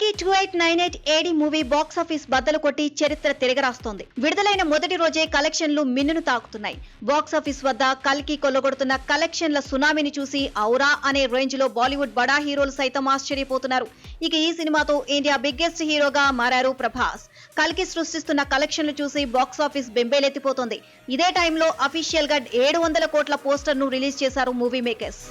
కల్కి two eight nine eight AD movie box office బద్దలు కొట్టి చరిత్ర తిరగరాస్తోంది. విడుదలైన మొదటి రోజే కలెక్షన్లు మిన్నును తాకుతున్నాయి. బాక్స్ ఆఫీస్ వద్ద కల్కి కొల్లగొడుతున్న కలెక్షన్ల సునామీని చూసి ఔరా అనే రేంజ్లో బాలీవుడ్ బడా హీరోలు సైతం ఆశ్చర్యపోతున్నారు. ఇక ఈ సినిమాతో ఇండియా బిగ్గెస్ట్ హీరోగా మారారు ప్రభాస్. కల్కి సృష్టిస్తున్న కలెక్షన్లు చూసి బాక్స్ ఆఫీస్ బెంబేలెత్తిపోతోంది. ఇదే టైంలో అఫీషియల్గా ఏడు వందల కోట్ల పోస్టర్ను రిలీజ్ చేశారు మూవీ మేకర్స్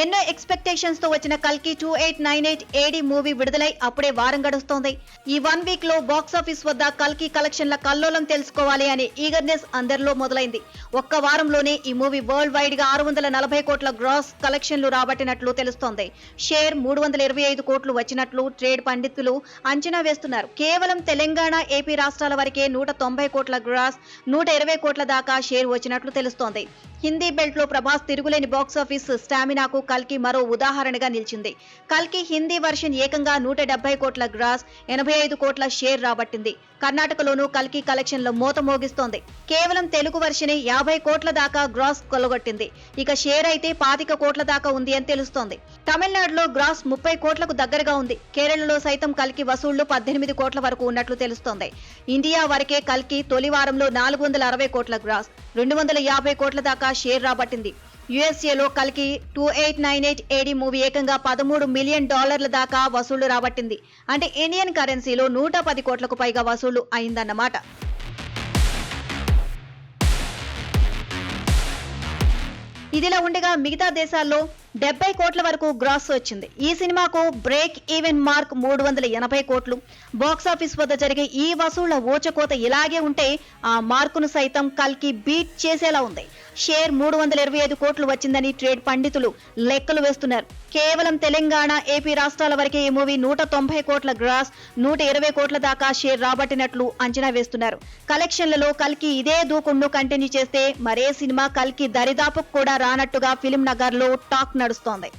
ఎన్నో ఎక్స్పెక్టేషన్స్తో వచ్చిన కల్కి two eight nine eight AD movie విడుదలై అప్పుడే వారం గడుస్తోంది. ఈ వన్ వీక్లో బాక్స్ ఆఫీస్ వద్ద కల్కి కలెక్షన్ల కల్లోలం తెలుసుకోవాలి అనే ఈగర్నెస్ అందరిలో మొదలైంది. ఒక్క వారంలోనే ఈ మూవీ వరల్డ్ వైడ్గా ఆరు వందల నలభై కోట్ల గ్రాస్ కలెక్షన్లు రాబట్టినట్లు తెలుస్తోంది. షేర్ మూడు వందల ఇరవై ఐదు కోట్లు వచ్చినట్లు ట్రేడ్ పండితులు అంచనా వేస్తున్నారు. కేవలం తెలంగాణ ఏపీ రాష్ట్రాల వరకే నూట తొంభై కోట్ల గ్రాస్ నూట ఇరవై కోట్ల దాకా షేర్ వచ్చినట్లు తెలుస్తోంది. హిందీ బెల్ట్లో ప్రభాస్ తిరుగులేని బాక్స్ ఆఫీస్ స్టామినాకు కల్కి మరో ఉదాహరణగా నిలిచింది. కల్కి హిందీ వర్షన్ ఏకంగా నూట డెబ్బై కోట్ల గ్రాస్ ఎనభై ఐదు కోట్ల షేర్ రాబట్టింది. కర్ణాటకలోనూ కల్కి కలెక్షన్లో మోగిస్తోంది. కేవలం తెలుగు వర్షనే యాభై కోట్ల దాకా గ్రాస్ కొలగొట్టింది. ఇక షేర్ అయితే పాతిక కోట్ల దాకా ఉంది అని తెలుస్తోంది. తమిళనాడులో గ్రాస్ ముప్పై కోట్లకు దగ్గరగా ఉంది. కేరళలో సైతం కల్కి వసూళ్ళు పద్దెనిమిది కోట్ల వరకు ఉన్నట్లు తెలుస్తోంది. ఇండియా వరకే కల్కి తొలి వారంలో నాలుగు వందల అరవై కోట్ల గ్రాస్ రెండు వందల యాభై కోట్ల దాకా షేర్ రాబట్టింది. యుఎస్ఏలో కలికి two eight nine eight AD movie ఏకంగా పదమూడు మిలియన్ డాలర్ల దాకా వసూళ్ళు రాబట్టింది. అంటే ఇండియన్ కరెన్సీలో నూట పది కోట్లకు పైగా వసూళ్ళు అయిందన్నమాట. ఇదిలా ఉండగా మిగతా దేశాల్లో డెబ్బై కోట్ల వరకు గ్రాస్ వచ్చింది. ఈ సినిమాకు బ్రేక్ ఈవెన్ మార్క్ మూడు వందల ఎనభై కోట్లు. బాక్స్ ఆఫీస్ వద్ద జరిగే ఈ వసూళ్ళ ఊచకోత ఇలాగే ఉంటే ఆ మార్కును సైతం కల్కి బీట్ చేసేలా ఉంది. షేర్ మూడు వందల ఇరవై ఐదు కోట్లు వచ్చిందని ట్రేడ్ పండితులు లెక్కలు వేస్తున్నారు. కేవలం తెలంగాణ ఏపీ రాష్ట్రాల వరకే ఈ మూవీ నూట తొంభై కోట్ల గ్రాస్ నూట ఇరవై కోట్ల దాకా షేర్ రాబట్టినట్లు అంచనా వేస్తున్నారు. కలెక్షన్లలో కల్కి ఇదే దూకుండు కంటిన్యూ చేస్తే మరే సినిమా కల్కి దరిదాపుకు కూడా రానట్టుగా ఫిలిం నగర్లో టాక్ టాక్ నడుస్తోంది.